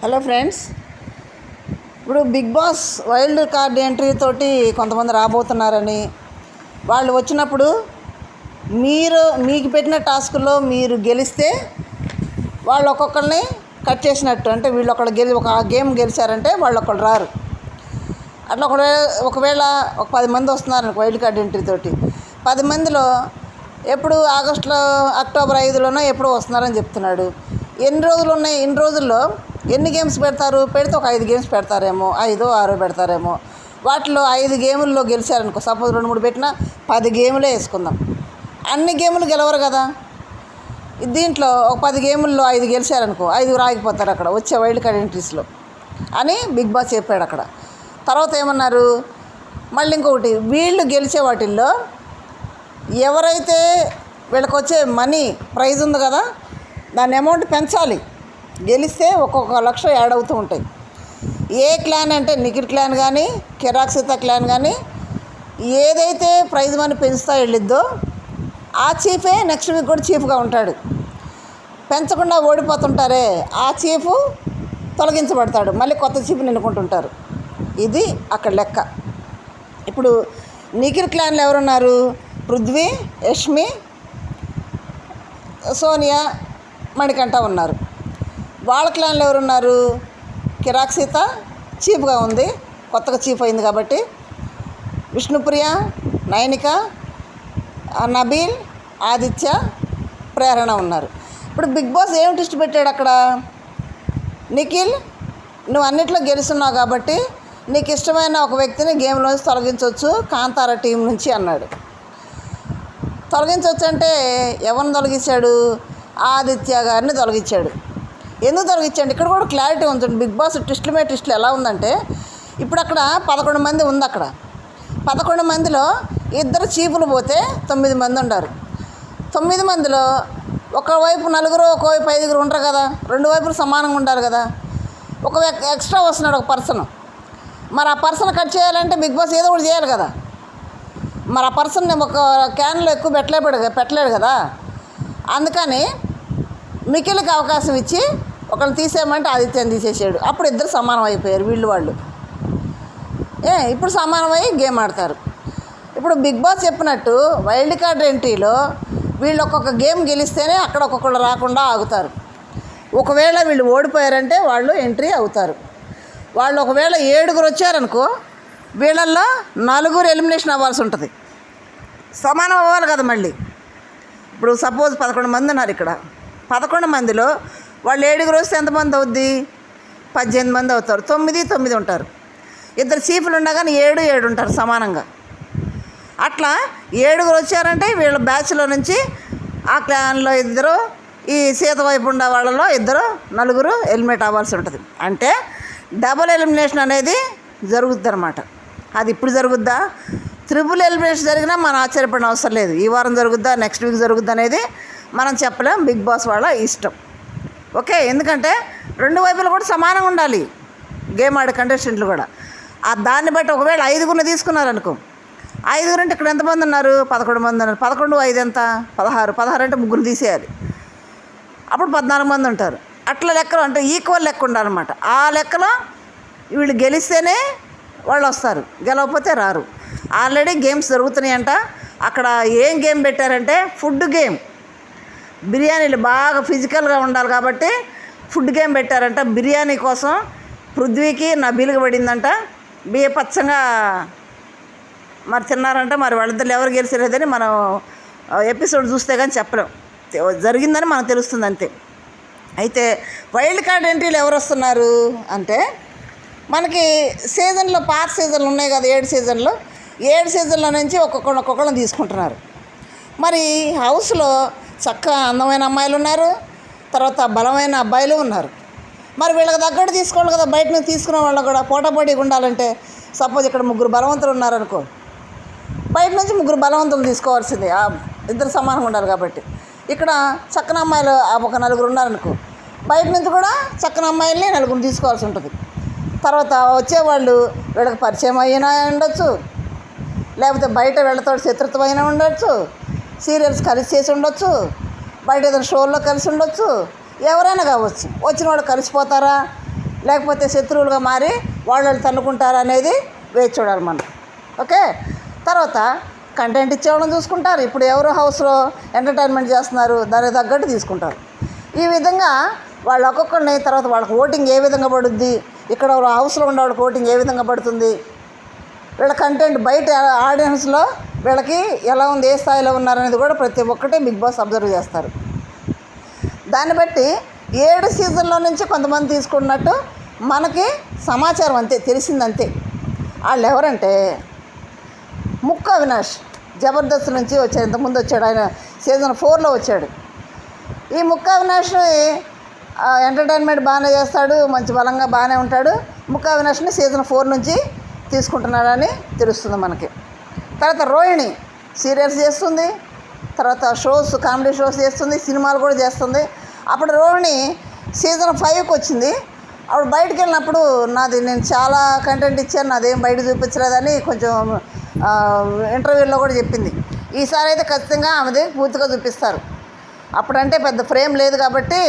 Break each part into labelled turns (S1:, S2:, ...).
S1: Hello friends ఇప్పుడు Bigg Boss wild card entry తోటి కొంతమంది రాబోతున్నారని వాళ్ళు వచ్చినప్పుడు మీరు మీకు పెట్టిన టాస్క్లో మీరు గెలిస్తే వాళ్ళు ఒక్కొక్కరిని కట్ చేసినట్టు అంటే వీళ్ళు ఒకళ్ళు గెలి ఒక గేమ్ గెలిచారంటే వాళ్ళు ఒకళ్ళు రారు. అట్లా ఒకవేళ ఒకవేళ ఒక పది మంది వస్తున్నారు వైల్డ్ కార్డ్ ఎంట్రీ తోటి పది మందిలో ఎప్పుడు ఆగస్టులో అక్టోబర్ ఐదులోనో ఎప్పుడు వస్తున్నారని చెప్తున్నాడు. ఎన్ని రోజులు ఉన్నాయి? ఎన్ని రోజుల్లో ఎన్ని గేమ్స్ పెడతారు? పెడితే ఒక ఐదు గేమ్స్ పెడతారేమో ఐదో ఆరో పెడతారేమో. వాటిలో ఐదు గేముల్లో గెలిచారనుకో సపోజ్ రెండు మూడు పెట్టినా పది గేములే వేసుకుందాం. అన్ని గేములు గెలవరు కదా? దీంట్లో ఒక పది గేముల్లో ఐదు గెలిచారనుకో ఐదుగురు రాగిపోతారు అక్కడ వచ్చే వైల్డ్ కార్డ్ ఎంట్రీస్లో. అని బిగ్ బాస్ చెప్పాడు అక్కడ. తర్వాత ఏమన్నారు? మళ్ళీ ఇంకొకటి వీళ్ళు గెలిచే వాటిల్లో ఎవరైతే వీళ్ళకి వచ్చే మనీ ప్రైజ్ ఉంది కదా దాని అమౌంట్ పెంచాలి. గెలిస్తే ఒక్కొక్క లక్ష యాడ్ అవుతూ ఉంటాయి. ఏ క్లాన్ అంటే నిఖిల్ క్లాన్ కానీ కిరాక్సిత క్లాన్ కానీ ఏదైతే ప్రైజ్ మనీ పెంచుతా వెళ్ళిద్దో ఆ చీఫే నెక్స్ట్ వీక్ కూడా చీఫ్గా ఉంటాడు. పెంచకుండా ఓడిపోతుంటారే ఆ చీఫ్ తొలగించబడతాడు. మళ్ళీ కొత్త చీఫ్ నిన్నుకుంటుంటారు ఇది అక్కడ లెక్క. ఇప్పుడు నిఖిల్ క్లాన్లు ఎవరున్నారు? పృథ్వీ యష్మి సోనియా మణికంఠ ఉన్నారు. వాళ్ళ క్లాన్లో ఎవరున్నారు? కిరాక్ సీత చీప్గా ఉంది. కొత్తగా చీప్ అయింది కాబట్టి. విష్ణుప్రియ నయనిక నబీల్ ఆదిత్య ప్రేరణ ఉన్నారు. ఇప్పుడు బిగ్ బాస్ ఏం టెస్ట్ పెట్టాడు అక్కడ? నిఖిల్ నువ్వు అన్నిట్లో గెలుస్తున్నావు కాబట్టి నీకు ఇష్టమైన ఒక వ్యక్తిని గేమ్లోంచి తొలగించవచ్చు కాంతార టీం నుంచి అన్నాడు. తొలగించవచ్చు అంటే ఎవరిని తొలగించాడు? ఆదిత్య గారిని తొలగించాడు. ఎందుకు తొలగించండి ఇక్కడ కూడా క్లారిటీ ఉంచండి బిగ్ బాస్ ట్విస్టుల మీద ట్విస్టులు ఎలా ఉందంటే ఇప్పుడు అక్కడ పదకొండు మంది ఉంది అక్కడ. పదకొండు మందిలో ఇద్దరు చీపులు పోతే తొమ్మిది మంది ఉన్నారు తొమ్మిది మందిలో ఒకవైపు నలుగురు ఒకవైపు ఐదుగురు ఉంటారు కదా. రెండు వైపులు సమానంగా ఉండాలి కదా. ఒక ఎక్స్ట్రా వస్తున్నాడు ఒక పర్సన్. మరి ఆ పర్సన్ కట్ చేయాలంటే బిగ్ బాస్ ఏదో ఒకటి చేయాలి కదా. మరి ఆ పర్సన్ ఒక క్యాన్లో ఎక్కువ పెట్టలేడు పెట్టలేడు కదా. అందుకని మికిలికి అవకాశం ఇచ్చి ఒకరిని తీసేయమంటే ఆదిత్యాన్ని తీసేసాడు. అప్పుడు ఇద్దరు సమానం అయిపోయారు వీళ్ళు వాళ్ళు. ఏ ఇప్పుడు సమానమై గేమ్ ఆడతారు. ఇప్పుడు బిగ్ బాస్ చెప్పినట్టు వైల్డ్ కార్డ్ ఎంట్రీలో వీళ్ళు ఒక్కొక్క గేమ్ గెలిస్తేనే అక్కడ ఒక్కొక్కళ్ళు రాకుండా ఆగుతారు. ఒకవేళ వీళ్ళు ఓడిపోయారంటే వాళ్ళు ఎంట్రీ అవుతారు. వాళ్ళు ఒకవేళ ఏడుగురు వచ్చారనుకో వీళ్ళల్లో నలుగురు ఎలిమినేషన్ అవ్వాల్సి ఉంటుంది. సమానం అవ్వాలి కదా మళ్ళీ. ఇప్పుడు సపోజ్ పదకొండు మంది ఉన్నారు ఇక్కడ. పదకొండు మందిలో వాళ్ళు ఏడుగురు వస్తే ఎంతమంది అవుద్ది? పద్దెనిమిది మంది అవుతారు. తొమ్మిది తొమ్మిది ఉంటారు. ఇద్దరు చీఫ్లు ఉండగానే ఏడు ఏడు ఉంటారు సమానంగా. అట్లా ఏడుగురు వచ్చారంటే వీళ్ళ బ్యాచ్లో నుంచి ఆ క్లాన్లో ఇద్దరు ఈ సీత వైపు ఉండే వాళ్ళలో ఇద్దరు నలుగురు ఎలిమినేట్ అవ్వాల్సి ఉంటుంది. అంటే డబుల్ ఎలిమినేషన్ అనేది జరుగుద్ది అనమాట అది ఇప్పుడు జరుగుద్దా? త్రిబుల్ ఎలిమినేషన్ జరిగినా మనం ఆశ్చర్యపడిన అవసరం లేదు. ఈ వారం జరుగుద్దా? నెక్స్ట్ వీక్ జరుగుద్దా అనేది మనం చెప్పలేం. బిగ్ బాస్ వాళ్ళ ఇష్టం. ఓకే ఎందుకంటే రెండు వైపులు కూడా సమానంగా ఉండాలి. గేమ్ ఆడే కంటెస్టెంట్లు కూడా. ఆ దాన్ని బట్టి ఒకవేళ ఐదుగురిని తీసుకున్నారనుకో ఐదుగురు అంటే ఇక్కడ ఎంతమంది ఉన్నారు? పదకొండు మంది ఉన్నారు. పదకొండు ఐదు ఎంత? పదహారు. పదహారు అంటే ముగ్గురు తీసేయాలి. అప్పుడు పద్నాలుగు మంది ఉంటారు. అట్లా లెక్కలు అంటే ఈక్వల్ లెక్క ఉండాలన్నమాట. ఆ లెక్కలో వీళ్ళు గెలిస్తేనే వాళ్ళు వస్తారు. గెలవకపోతే రారు. ఆల్రెడీ గేమ్స్ జరుగుతున్నాయంట. అక్కడ ఏం గేమ్ పెట్టారంటే ఫుడ్ గేమ్. బిర్యానీలు బాగా ఫిజికల్గా ఉండాలి కాబట్టి ఫుడ్ గేమ్ పెట్టారంట. బిర్యానీ కోసం పృథ్వీకి నా నబీలుగా పడిందంట. బియ్య పచ్చగా మరి తిన్నారంట. మరి వాళ్ళిద్దరు ఎవరు గెలిచలేదని మనం ఎపిసోడ్ చూస్తే కానీ చెప్పలేం. జరిగిందని మనకు తెలుస్తుంది అంతే. అయితే వైల్డ్ కార్డ్ ఎంట్రీలు ఎవరు వస్తున్నారు అంటే మనకి సీజన్లో పాత సీజన్లు ఉన్నాయి కదా ఏడు సీజన్లు. ఏడు సీజన్ల నుంచి ఒక్కొక్కరు ఒక్కొక్కరిని తీసుకుంటున్నారు. మరి హౌస్లో చక్కగా అందమైన అమ్మాయిలు ఉన్నారు. తర్వాత బలమైన అబ్బాయిలు ఉన్నారు. మరి వీళ్ళకి తగ్గట్టు తీసుకోవాలి కదా బయట నుంచి తీసుకునే వాళ్ళు కూడా పోటాపోటీగా ఉండాలంటే సపోజ్ ఇక్కడ ముగ్గురు బలవంతులు ఉన్నారనుకో బయట నుంచి ముగ్గురు బలవంతులు తీసుకోవాల్సింది. ఇద్దరు సమానంగా ఉండాలి కాబట్టి. ఇక్కడ చక్కన అమ్మాయిలు ఆ ఒక నలుగురు ఉన్నారనుకో బయట నుంచి కూడా చక్కన అమ్మాయిల్ని నలుగురు తీసుకోవాల్సి ఉంటుంది. తర్వాత వచ్చేవాళ్ళు వీళ్ళకి పరిచయం అయినా ఉండొచ్చు. లేకపోతే బయట వీళ్ళతో శత్రుత్వం అయినా ఉండొచ్చు. సీరియల్స్ కలిసి చేసి ఉండొచ్చు. బయట ఏదైనా షోల్లో కలిసి ఉండొచ్చు. ఎవరైనా కావచ్చు. వచ్చిన వాళ్ళు కలిసిపోతారా? లేకపోతే శత్రువులుగా మారి వాళ్ళు తన్నుకుంటారా అనేది వేచి చూడాలి మనం. ఓకే? తర్వాత కంటెంట్ ఇచ్చేవాళ్ళని చూసుకుంటారు. ఇప్పుడు ఎవరు హౌస్లో ఎంటర్టైన్మెంట్ చేస్తున్నారు? దానికి తగ్గట్టు తీసుకుంటారు. ఈ విధంగా వాళ్ళు ఒక్కొక్కరిని తర్వాత వాళ్ళకి ఓటింగ్ ఏ విధంగా పడుద్ది? ఇక్కడ హౌస్లో ఉన్న వాళ్ళకి ఓటింగ్ ఏ విధంగా పడుతుంది? వీళ్ళ కంటెంట్ బయట ఆడియన్స్లో వీళ్ళకి ఎలా ఉంది ఏ స్థాయిలో ఉన్నారనేది కూడా ప్రతి ఒక్కటి బిగ్ బాస్ అబ్జర్వ్ చేస్తారు. దాన్ని బట్టి ఏడు సీజన్లో నుంచి కొంతమంది తీసుకున్నట్టు మనకి సమాచారం అంతే తెలిసిందంతే. వాళ్ళు ఎవరంటే ముక్క అవినాష్ జబర్దస్త్ నుంచి వచ్చాడు ఇంతకుముందు వచ్చాడు ఆయన సీజన్ ఫోర్లో వచ్చాడు. ఈ ముక్క అవినాష్ని ఎంటర్టైన్మెంట్ బాగానే చేస్తాడు మంచి బలంగా బాగానే ఉంటాడు. ముక్క అవినాష్ని సీజన్ ఫోర్ నుంచి తీసుకుంటున్నాడని తెలుస్తుంది మనకి. తర్వాత రోహిణి సీరియల్స్ చేస్తుంది తర్వాత షోస్ కామెడీ షోస్ చేస్తుంది సినిమాలు కూడా చేస్తుంది. అప్పుడు రోహిణి సీజన్ ఫైవ్కి వచ్చింది. అప్పుడు బయటికి వెళ్ళినప్పుడు నాది నేను చాలా కంటెంట్ ఇచ్చాను నాదేం బయట చూపించలేదని కొంచెం ఇంటర్వ్యూలో కూడా చెప్పింది. ఈసారి అయితే ఖచ్చితంగా ఆమెది పూర్తిగా చూపిస్తారు. అప్పుడంటే పెద్ద ఫ్రేమ్ లేదు కాబట్టి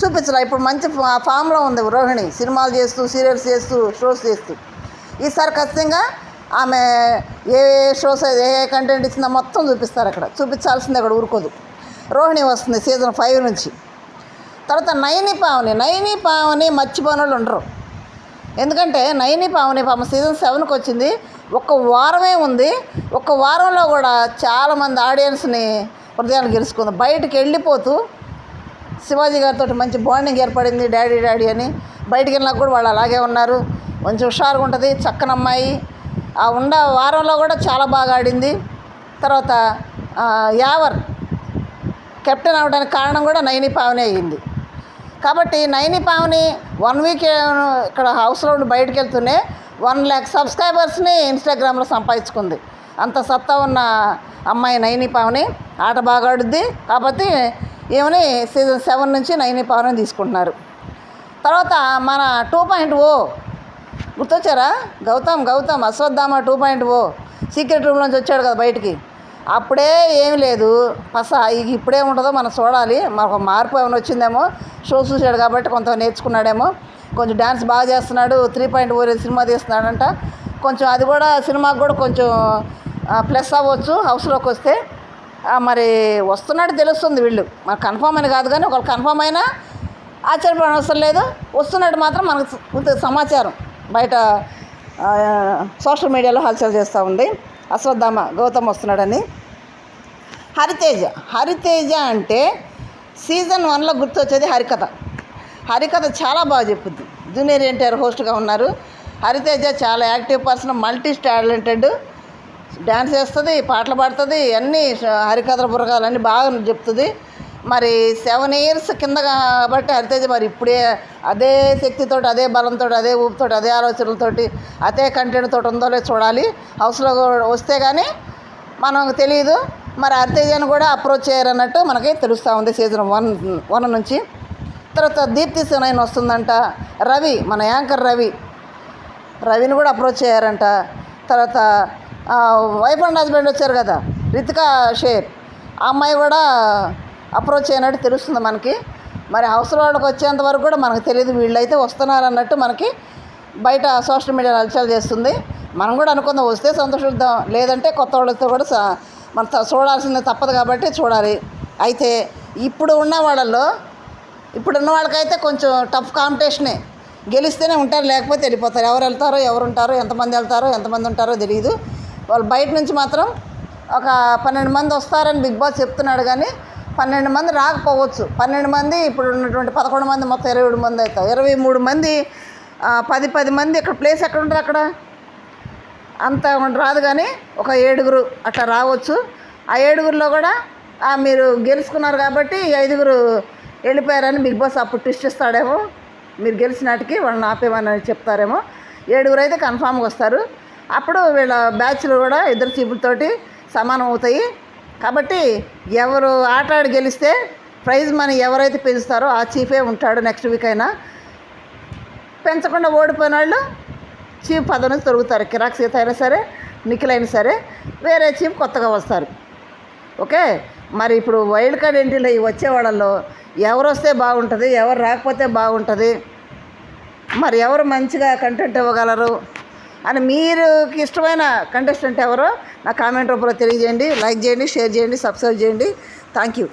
S1: చూపించలే. ఇప్పుడు మంచి ఫామ్లో ఉంది రోహిణి. సినిమాలు చేస్తూ సీరియల్స్ చేస్తూ షోస్ చేస్తూ. ఈసారి ఖచ్చితంగా ఆమె ఏ ఏ షోస్ ఏ ఏ కంటెంట్ ఇచ్చిందో మొత్తం చూపిస్తారు అక్కడ. చూపించాల్సింది అక్కడ ఊరుకోదు. రోహిణి వస్తుంది సీజన్ ఫైవ్ నుంచి. తర్వాత నయని పావని నయని పావని మర్చిపోని వాళ్ళు ఉండరు. ఎందుకంటే నయని పావని పామ సీజన్ సెవెన్కి వచ్చింది. ఒక్క వారమే ఉంది. ఒక్క వారంలో కూడా చాలామంది ఆడియన్స్ని హృదయాలు గెలుచుకుంది. బయటికి వెళ్ళిపోతూ శివాజీ గారితో మంచి బాండింగ్ ఏర్పడింది డాడీ డాడీ అని. బయటికి వెళ్ళినా కూడా వాళ్ళు అలాగే ఉన్నారు. మంచి హుషారుగా ఉంటుంది. చక్కన అమ్మాయి. ఆ ఉండ వారంలో కూడా చాలా బాగా ఆడింది. తర్వాత యావర్ కెప్టెన్ అవడానికి కారణం కూడా నైని పావనే అయ్యింది. కాబట్టి నైని పావని వన్ వీక్ ఇక్కడ హౌస్లో ఉండి బయటకు వెళ్తూనే వన్ ల్యాక్ సబ్స్క్రైబర్స్ని ఇన్స్టాగ్రామ్లో సంపాదించుకుంది. అంత సత్తా ఉన్న అమ్మాయి నైని పావని ఆట బాగా ఆడుద్ది. కాబట్టి ఏమని సీజన్ సెవెన్ నుంచి నైని పావని తీసుకుంటున్నారు. తర్వాత మన టూ పాయింట్ ఓ గుర్తొచ్చారా? Gautham Gautham Ashwathama two point o. Secret room నుంచి వచ్చాడు కదా బయటికి. అప్పుడే ఏమి లేదు. పస ఇప్పుడే ఉంటుందో మనం చూడాలి. మాకు మార్పు ఏమైనా వచ్చిందేమో? షో చూశాడు కాబట్టి కొంత నేర్చుకున్నాడేమో. కొంచెం డ్యాన్స్ బాగా చేస్తున్నాడు. త్రీ పాయింట్ ఓ సినిమా తీస్తున్నాడంట. కొంచెం అది కూడా సినిమాకి కూడా కొంచెం ప్లస్ అవ్వచ్చు. హౌస్లోకి వస్తే మరి వస్తున్నట్టు తెలుస్తుంది వీళ్ళు. మనకు కన్ఫామ్ అని కాదు కానీ ఒకళ్ళు కన్ఫామ్ అయినా ఆశ్చర్యపడడం అవసరం లేదు. వస్తున్నట్టు మాత్రం మనకు సమాచారం. బయట సోషల్ మీడియాలో హల్చల్ చేస్తూ ఉంది. అశ్వత్థామ గౌతమ్ వస్తున్నాడని. హరితేజ హరితేజ అంటే సీజన్ వన్లో గుర్తొచ్చేది హరికథ. హరికథ చాలా బాగా చెప్పుద్ది. జూనియర్ ఎన్టీఆర్ హోస్ట్గా ఉన్నారు. హరితేజ చాలా active person multi talented dance చేస్తుంది పాటలు పాడుతుంది అన్నీ హరికథల బుర్రకాలన్నీ బాగా చెప్తుంది. మరి సెవెన్ ఇయర్స్ కింద కాబట్టి హరితేజ మరి ఇప్పుడే అదే శక్తితో అదే బలంతో అదే ఊపితో అదే ఆలోచనలతోటి అదే కంటెంట్తో ఉందో లేదో చూడాలి. హౌస్లో వస్తే కానీ మనకు తెలియదు మరి హరితేజను కూడా అప్రోచ్ చేయరన్నట్టు మనకి తెలుస్తూ ఉంది సీజన్ వన్ వన్ నుంచి. తర్వాత దీప్తి సునైన్ వస్తుందంట. రవి మన యాంకర్ రవి. రవిని కూడా అప్రోచ్ చేయారంట. తర్వాత వైఫ్ అండ్ హస్బెండ్ వచ్చారు కదా రితికా షేర్. ఆ అమ్మాయి కూడా అప్రోచ్ అయినట్టు తెలుస్తుంది మనకి. మరి అవసరం వాళ్ళకి వచ్చేంత వరకు కూడా మనకు తెలియదు వీళ్ళైతే వస్తున్నారు అన్నట్టు మనకి బయట సోషల్ మీడియా హల్చల్ చేస్తుంది. మనం కూడా అనుకుందాం వస్తే సంతోషిద్దాం. లేదంటే కొత్త వాళ్ళతో కూడా స- మనం త- చూడాల్సిందే తప్పదు కాబట్టి చూడాలి. అయితే ఇప్పుడు ఉన్న వాళ్ళల్లో ఇప్పుడున్న వాళ్ళకైతే కొంచెం టఫ్ కాంపిటీషనే. గెలిస్తేనే ఉంటారు లేకపోతే వెళ్ళిపోతారు. ఎవరు వెళ్తారో ఎవరు ఉంటారో ఎంతమంది వెళ్తారో ఎంతమంది ఉంటారో తెలియదు వాళ్ళు బయట నుంచి మాత్రం ఒక పన్నెండు మంది వస్తారని బిగ్ బాస్ చెప్తున్నాడు కానీ పన్నెండు మంది రాకపోవచ్చు. పన్నెండు మంది ఇప్పుడు ఉన్నటువంటి పదకొండు మంది మొత్తం ఇరవై ఏడు మంది అవుతాయి ఇరవై మూడు మంది పది పది మంది ఇక్కడ ప్లేస్ ఎక్కడ ఉంటుంది అక్కడ? అంత రాదు కానీ ఒక ఏడుగురు అట్లా రావచ్చు. ఆ ఏడుగురిలో కూడా మీరు గెలుచుకున్నారు కాబట్టి ఐదుగురు వెళ్ళిపోయారని బిగ్ బాస్ అప్పుడు ట్విస్ట్ ఇస్తాడేమో మీరు గెలిచినాటికి వాళ్ళని ఆపేమని చెప్తారేమో. ఏడుగురు అయితే కన్ఫామ్గా వస్తారు. అప్పుడు వీళ్ళ బ్యాచ్లు కూడా ఇద్దరు చీపులతోటి సమానం అవుతాయి. కాబట్టి ఎవరు ఆట ఆడి గెలిస్తే ప్రైజ్ మనీ ఎవరైతే పెంచుతారో ఆ చీఫే ఉంటాడు నెక్స్ట్ వీక్ అయినా. పెంచకుండా ఓడిపోయిన వాళ్ళు చీఫ్ పదవి నుంచి తొలుగుతారు కిరాక్ సీత అయినా సరే నిఖిల్ అయినా సరే వేరే చీఫ్ కొత్తగా వస్తారు. ఓకే? మరి ఇప్పుడు వైల్డ్ కార్డ్ ఎంట్రీలో ఈ వచ్చే వాళ్ళల్లో ఎవరు వస్తే బాగుంటుంది ఎవరు రాకపోతే బాగుంటుంది మరి ఎవరు మంచిగా కంటెంట్ ఇవ్వగలరు? అని మీరు ఇష్టమైన కంటెస్టెంట్ ఎవరో నా కామెంట్ రూపంలో తెలియజేయండి లైక్ చేయండి షేర్ చేయండి సబ్స్క్రైబ్ చేయండి. Thank you